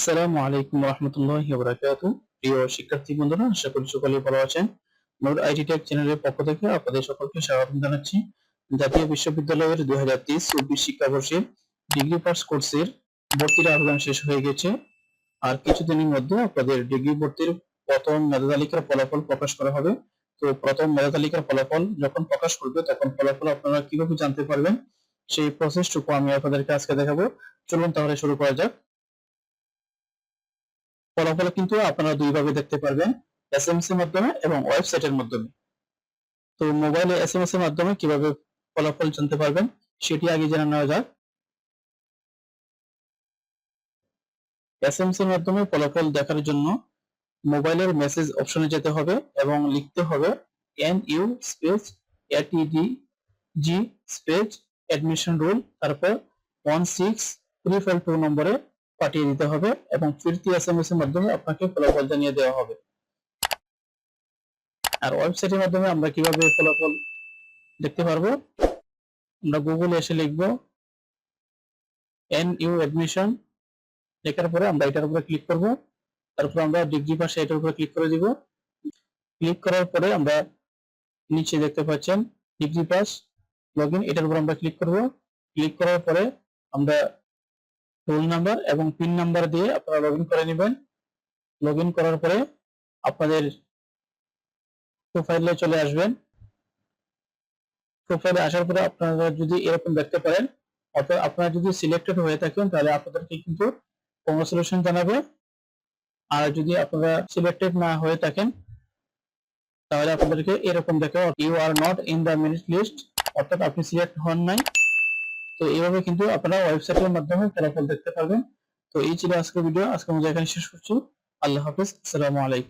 আসসালামু আলাইকুম রহমতুল্লাহ বারাকাতু প্রিয় শিক্ষার্থী বন্ধুরা, আশা করি সকলে ভালো আছেন। নোট আইটি টেক চ্যানেলের পক্ষ থেকে আপনাদের সকলকে স্বাগত জানাচ্ছি। জাতীয় বিশ্ববিদ্যালয়ের দুই হাজার তেইশ চব্বিশ শিক্ষাবর্ষের ডিগ্রি পাস কোর্সের ভর্তির আবেদন শেষ হয়ে গেছে। আর কিছুদিনের মধ্যে আপনাদের ডিগ্রি ভর্তির প্রথম মেধা তালিকার ফলাফল প্রকাশ করা হবে। তো প্রথম মেধা তালিকার ফলাফল যখন প্রকাশ করবে, তখন ফলাফল আপনারা কীভাবে জানতে পারবেন? সেই প্রসেসটুকু আমি আপনাদেরকে আজকে দেখাবো। চলুন তাহলে শুরু করা যাক। ফলাফল কিন্তু আপনারা দুইভাবে দেখতে পারবেন এসএমএস এর মাধ্যমে এবং ওয়েবসাইটের মাধ্যমে। তো মোবাইলে এসএমএস এর মাধ্যমে কীভাবে ফলাফল জানতে পারবেন, সেটি আগে জেনে নেওয়া যাক। এসএমএস এর মাধ্যমে ফলাফল দেখার জন্য মোবাইলের মেসেজ অপশনে যেতে হবে এবং লিখতে হবে N U space ATD G space admission rule তারপর one six three five two নম্বরে পাঠিয়ে দিতে হবে এবং ফিরতি এসএমএস এর মাধ্যমে আপনাকে ফলাফল জানিয়ে দেওয়া হবে। আর ওয়েবসাইটের মাধ্যমে আমরা কীভাবে ফলাফল দেখতে পারব? আমরা গুগলে এসে লিখব এন ইউ অ্যাডমিশন লেখার পরে আমরা এটার উপরে ক্লিক করব। তারপর আমরা ডিগ্রি পাশে এটার উপরে ক্লিক করে দিব। ক্লিক করার পরে আমরা নিচে দেখতে পাচ্ছেন, ডিগ্রি পাস লগইন এটার উপর আমরা ক্লিক করব। ক্লিক করার পরে আমরা রোল নাম্বার এবং পিন নাম্বার দিয়ে আপনারা লগ করে নেবেন। লগ করার পরে আপনাদের প্রোফাইলে চলে আসবেন। প্রোফাইলে আসার পরে আপনারা যদি এরকম দেখতে পারেন অর্থাৎ আপনারা যদি সিলেক্টেড হয়ে থাকেন, তাহলে আপনাদেরকে কিন্তু কংগ্রেচুলেশন জানাবে। আর যদি আপনারা সিলেক্টেড না হয়ে থাকেন, তাহলে আপনাদেরকে এরকম দেখে you are not in the merit list অর্থাৎ আপনি সিলেক্ট হন নাই। তো এইভাবে কিন্তু আপনারা ওয়েবসাইটের মাধ্যমে ফলাফল দেখতে পারবেন। তো এই ছিল আজকের ভিডিও আজকে আমরা এখানে শেষ করছি। আল্লাহ হাফিজ, আসসালামু আলাইকুম।